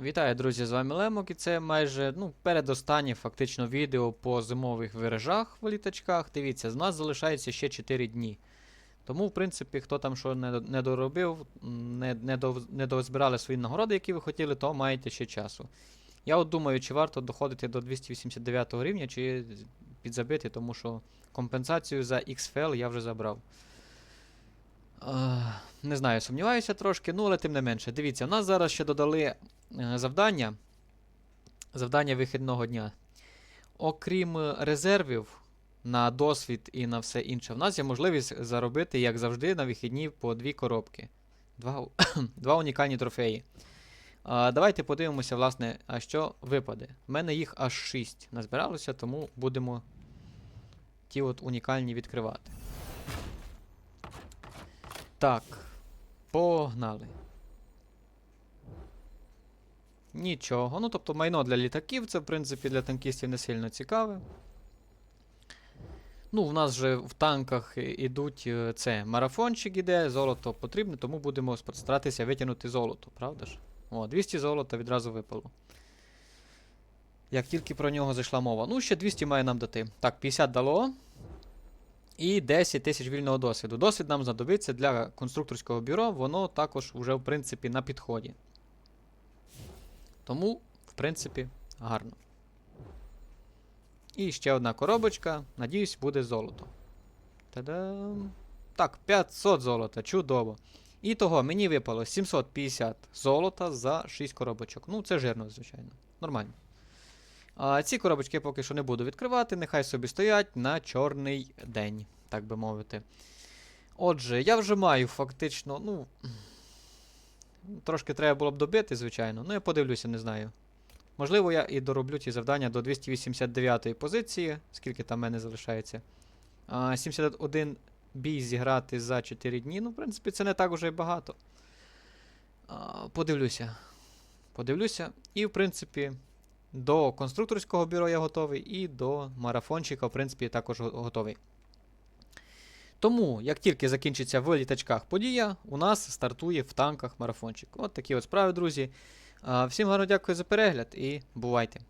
Вітаю, друзі! З вами Лемок, і це майже ну, передостаннє фактично відео по зимових виражах в літачках. Дивіться, з нас залишається ще 4 дні. Тому, в принципі, хто там що не, доробив, не, не, до, не дозбирали свої нагороди, які ви хотіли, то маєте ще часу. Я от думаю, чи варто доходити до 289 рівня, чи підзабити, тому що компенсацію за XFL я вже забрав. Е, Не знаю, сумніваюся трошки, ну але тим не менше. Дивіться, у нас зараз ще додали завдання. Завдання вихідного дня. Окрім е, резервів на досвід і на все інше, в нас є можливість заробити, як завжди, на вихідні по дві коробки. Два, два унікальні трофеї. А, давайте подивимося, власне, а що випаде. У мене їх аж 6 назбиралося, тому будемо ті от унікальні відкривати. Так, погнали. Нічого. Ну, тобто майно для літаків, це, в принципі, для танкістів не сильно цікаве. Ну, в нас же в танках ідуть е, це марафончик іде, золото потрібне, тому будемо старатися витягнути золото, правда ж? О, 200 золота відразу випало. Як тільки про нього зайшла мова. Ну, ще 200 має нам дати. Так, 50 дало. І 10 тисяч вільного досвіду. Досвід нам знадобиться для конструкторського бюро, воно також вже, в принципі, на підході. Тому, в принципі, гарно. І ще одна коробочка. Надіюсь, буде золото. Та-дам! Так, 500 золота, чудово. І того мені випало 750 золота за 6 коробочок. Ну, це жирно, звичайно. Нормально. А ці коробочки я поки що не буду відкривати, нехай собі стоять на чорний день, так би мовити. Отже, я вже маю фактично, ну. Трошки треба було б добити, звичайно. Ну, я подивлюся, не знаю. Можливо, я і дороблю ці завдання до 289 позиції, скільки там в мене залишається. А, 71 бій зіграти за 4 дні. Ну, в принципі, це не так уже й багато. А, подивлюся. Подивлюся. І, в принципі, до конструкторського бюро я готовий, і до марафончика, в принципі, також готовий. Тому, як тільки закінчиться в літачках подія, у нас стартує в танках марафончик. От такі от справи, друзі. Всім гарно дякую за перегляд і бувайте!